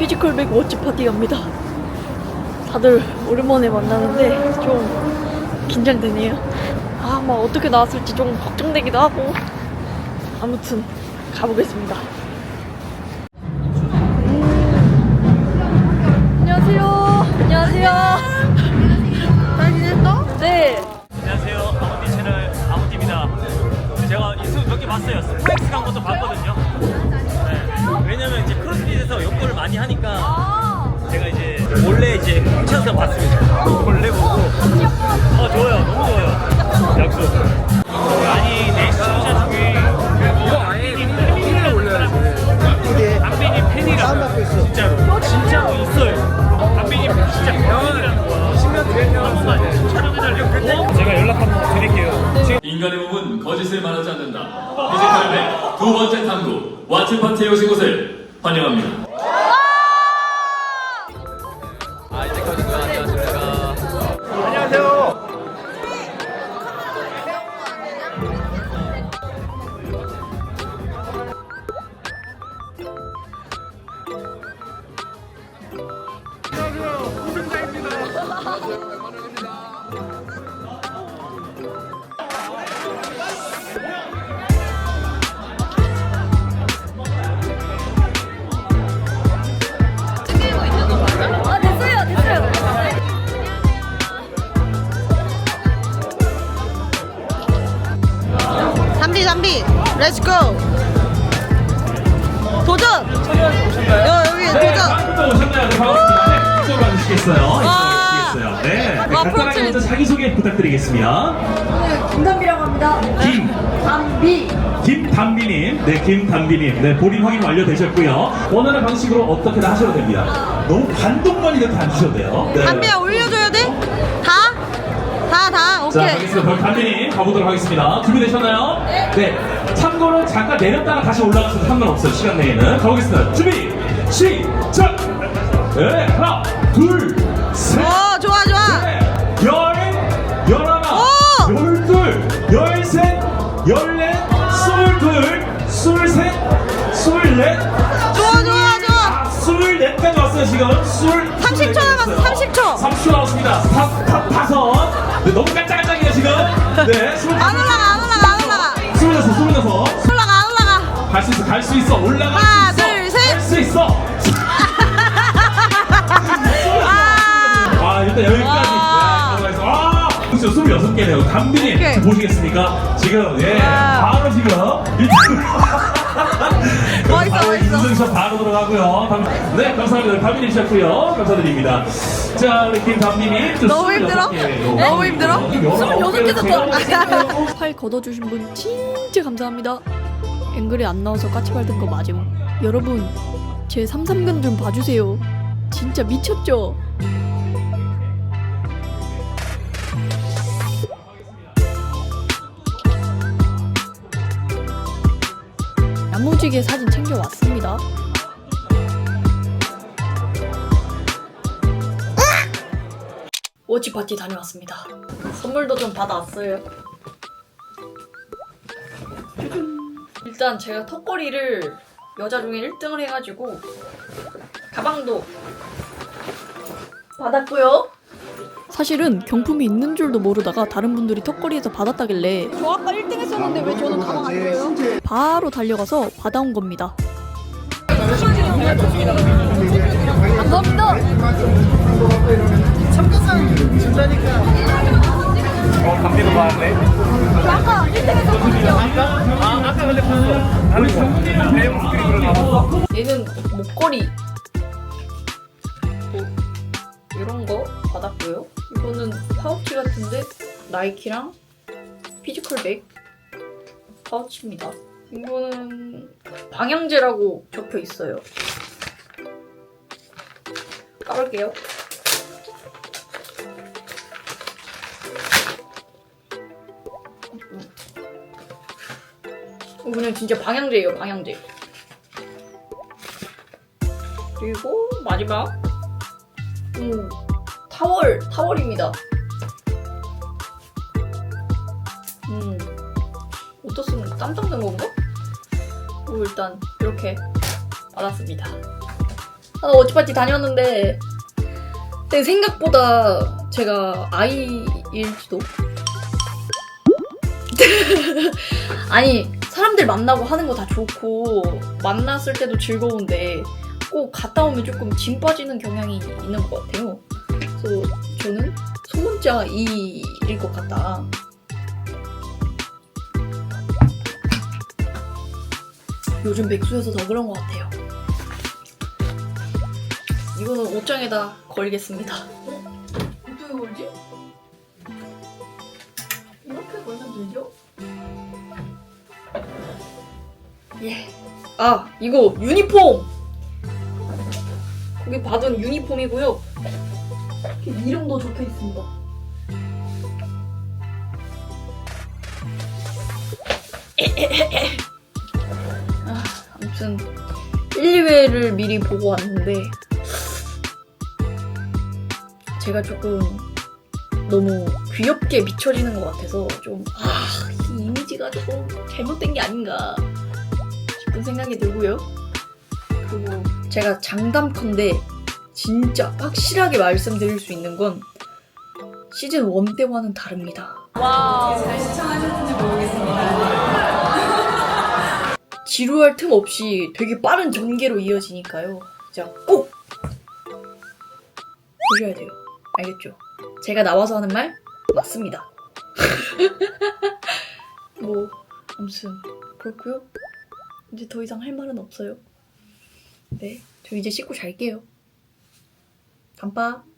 피지컬백 워치 파티 갑니다. 다들 오랜만에 만나는데 좀 긴장되네요. 아, 막 어떻게 나왔을지 좀 걱정되기도 하고. 아무튼 가보겠습니다. 음. 안녕하세요. 안녕하세요. 잘 지냈어? 네. 안녕하세요. 아무띠 채널 아무띠입니다. 제가 유튜브 몇개 봤어요. 스프렉스 간 것도 봤거든요. 많이 하니까 제가 이제 몰래 이제 훔쳐서 봤습니다. 몰래 보고. 어, 좋아요. 너무 좋아요. 약속. 아니, 내 시청자 중에 이거 아예 팬이라 올려야지. 담비님 팬이라고. 진짜로. 진짜로 있어요. 담비님 진짜 팬이라는 거야. 10년 됐냐? 한 번만 촬영해달라고. 제가 연락 한번 드릴게요. 지금 인간의 몸은 거짓을 말하지 않는다. 피지컬백 두 번째 탐구 와치파티에 오신 것을 환영합니다. 담비 담비 렛츠고 도전 여, 여기 도전 또 오셨나요? 네, 반갑습니다. 네, 이쪽으로 와주시겠어요? 이쪽으로 와. 와주시겠어요? 네. 네, 와, 간단하게. 먼저 자기소개 부탁드리겠습니다. 김담비라고 합니다. 김, 담비. 김담비님. 네, 김담비님. 네, 본인 확인 완료되셨고요. 원하는 방식으로 어떻게든 하셔도 됩니다. 너무 반동만 이렇게 안 주셔도 돼요. 네. 담비야 올려줘야 돼? 다? 다다 자, 오케이 가겠습니다. 그럼 담비님 가보도록 하겠습니다. 준비되셨나요? 네. 참고로 잠깐 내렸다가 다시 올라가셔도 상관없어요. 시간 내에는. 가보겠습니다. 준비, 시작! 네, 하나, 둘, 왔어요 지금. 스물. 30초 남았어, 30초. 30초 남았습니다. 다, 다, 다섯. 네, 너무 깜짝깜짝이에요 지금. 네, 스물. 안 올라가 안 올라가 안 올라가 스물여섯, 스물여섯. 올라가 안 올라가 갈 수 있어, 갈 수 있어, 올라갈 하나, 수 있어. 둘, 셋. 갈수 있어. 아아 일단 여기까지 와. 네, 들어가서 아 진짜 26개네요 담비님 오케이. 보시겠습니까 지금 예 와. 바로 지금 멋있어, 인증샷 바로 들어가고요 담- 네 감사합니다 담비님 시작고요 감사드립니다 자 우리 김담비님 좀 너무 힘들어? 26개. 너무 힘들어? 26개도 더. 팔 걷어주신 분 진짜 감사합니다. 앵글이 안 나와서 까치발 든거 맞음. 여러분, 제 33근 좀 봐주세요. 진짜 미쳤죠? 야무지게 사진 챙겨왔습니다. 워치 파티 다녀왔습니다. 선물도 좀 받아왔어요. 일단 제가 턱걸이를 여자 중에 1등을 해가지고 가방도 받았고요. 사실은 경품이 있는 줄도 모르다가 다른 분들이 턱걸이에서 받았다길래 저 아까 1등 했었는데 왜 저는 가방 안 줘요? 바로 달려가서 받아온 겁니다. 감사합니다. 어, 담비도 봤네. 아까 1등 했었거든요. 아, 아까 근데. 아니, 장군이랑 배영 스크립으로 나왔어. 얘는 목걸이 뭐 이런 거 받았고요. 이거는 파우치 같은데 나이키랑 피지컬 백 파우치입니다. 이거는 방향제라고 적혀 있어요. 까볼게요. 이거 그냥 진짜 방향제예요, 방향제. 그리고 마지막 음 타월 타월입니다. 음 어디다 쓰는 땀 닦는 건가? 그리고 일단 이렇게 받았습니다. 아, 워치파티 다녔는데 근데 생각보다 제가 아이일지도 아니 사람들 만나고 하는 거 다 좋고 만났을 때도 즐거운데 꼭 갔다 오면 조금 짐 빠지는 경향이 있는 것 같아요. 그래서 저는 소문자 이일 것 같다. 요즘 맥주여서 더 그런 것 같아요. 이거는 옷장에다 걸겠습니다. 어떻게 걸지? 이렇게 걸면 되죠? 예. 아, 이거 유니폼! 거기 받은 유니폼이고요. 이름도 적혀 있습니다. 아, 아무튼 1, 2회를 미리 보고 왔는데 제가 조금 너무 귀엽게 비춰지는 것 같아서 좀 아, 이 이미지가 조금 잘못된 게 아닌가 싶은 생각이 들고요. 그리고 제가 장담컨대 진짜 확실하게 말씀드릴 수 있는 건 시즌 1 때와는 다릅니다. 지루할 틈 없이 되게 빠른 전개로 이어지니까요. 진짜 꼭 보셔야 돼요. 알겠죠? 제가 나와서 하는 말 맞습니다. 뭐 아무튼 그렇고요. 이제 더 이상 할 말은 없어요. 네, 저 이제 씻고 잘게요. 간빠.